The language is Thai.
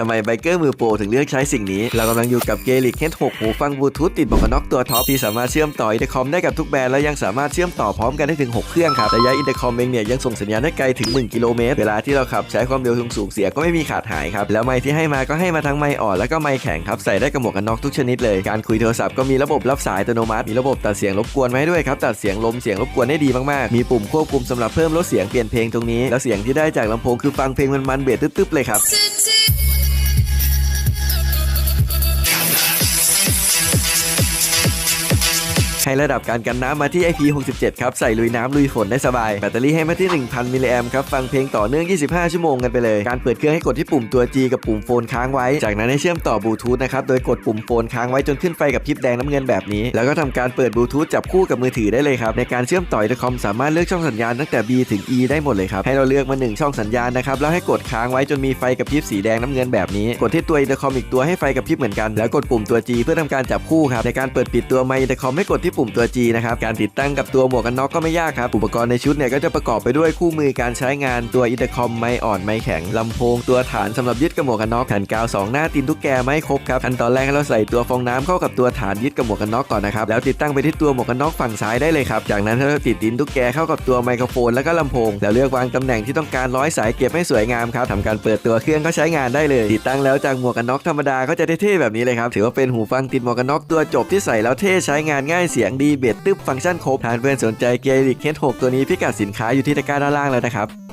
ทำไมไบเกอร์มือโปรถึงเลือกใช้สิ่งนี้ เรากำลังอยู่กับเกลิกเฮด6หูฟังบลูทูธติดหมวกกันน็อกตัวท็อปที่สามารถเชื่อมต่ออินเตอร์คอมได้กับทุกแบรนด์และยังสามารถเชื่อมต่อพร้อมกันได้ถึง 6 เครื่องครับระยะอินเตอร์คอมเองเนี่ยยังส่งสัญญาณได้ไกลถึง 1 กิโลเมตร เวลาที่เราขับใช้ความเร็วสูงๆเสียก็ไม่มีขาดหายครับ แล้วไมค์ที่ให้มาก็ให้มาทั้งไมค์อ่อนแล้วก็ไมค์แข็งครับใส่ได้กับหมวกกันน็อกทุกชนิดเลย การคุยโทรศัพท์ก็มีระบบรับสายอัตโนมัติ มีระบบตัดเสียงรบกวนมาให้ด้วยครับตัดเสียงลมเสียงรบกวนได้ดีมากๆ มีปุ่มควบคุมสำหรับเพิ่มลดเสียงเปลี่ยนเพลงตรงนี้ แล้วเสียงที่ได้จากลำโพงคือฟังเพลงมันๆเบสตึ๊บๆเลยครับ ให้ระดับการกันน้ำมาที่ IP67 ครับ ใส่ลุยน้ำลุยฝนได้สบาย แบตเตอรี่ให้มาที่ 1000 มิลลิแอมครับ ฟังเพลงต่อเนื่อง 25 ชั่วโมงกันไปเลย การเปิดเครื่องให้กดที่ปุ่มตัว G กับปุ่มโฟนค้างไว้ จากนั้นให้เชื่อมต่อบลูทูธนะครับ โดยกดปุ่มโฟนค้างไว้จนขึ้นไฟกับพริบแดงน้ำเงินแบบนี้ แล้วก็ทำการเปิดบลูทูธจับคู่กับมือถือได้เลยครับ ในการเชื่อมต่ออินเตอร์คอมสามารถเลือกช่องสัญญาณตั้งแต่ B ถึง E ได้หมดเลยครับ ให้เราเลือกมา 1 ช่องสัญญาณนะครับ แล้วให้กดค้างไว้จนมีไฟกับพริบสีแดงน้ำเงินแบบนี้ กดที่ตัวอินเตอร์คอมอีกตัวให้ไฟกับพริบเหมือนกัน แล้วกดปุ่มตัว G เพื่อทำการจับคู่ครับในการเปิดปิดตัวไมค์อินเตอร์คอมให้กดที่ปุ่มตัว G นะครับ การติดตั้งกับตัวหมวกกันน็อกก็ไม่ยากครับ อุปกรณ์ในชุดเนี่ยก็จะประกอบไปด้วยคู่มือการใช้งานตัวอินเตอร์คอมไมค์อ่อนไมค์แข็งลำโพงตัวฐานสำหรับยึดกับหมวกกันน็อกแผ่นกาวสองหน้าตีนตุ๊กแกไม่ครบครับขั้นตอนแรกให้เราใส่ตัวฟองน้ำเข้ากับตัวฐานยึดกับหมวกกันน็อกก่อนนะครับแล้วติดตั้งไปที่ตัวหมวกกันน็อกฝั่งซ้ายได้เลยครับจากนั้นให้เราติดดินตุ๊กแกเข้ากับตัวไมโครโฟนแล้วก็ลำโพงแล้วเลือกวางตำแหน่งที่ต้องการร้อยสายเก็บให้สวยงามครับทำการเปิดตัวเครื่องก็ใช้งานได้เลย ติดตั้งแล้วจากหมวกกันน็อกธรรมดาก็จะเท่ๆแบบนี้เลยครับถือว่าเป็นหูฟังติดหมวกกันน็อกตัวจบที่ใส่แล้วเท่ใช้งานง่ายเสียงดีเบสตึ๊บฟังก์ชันครบทานเพื่อนสนใจเกลิกเฮด6ตัวนี้พิกัดสินค้าอยู่ที่ตะกร้าด้านล่างแล้วนะครับ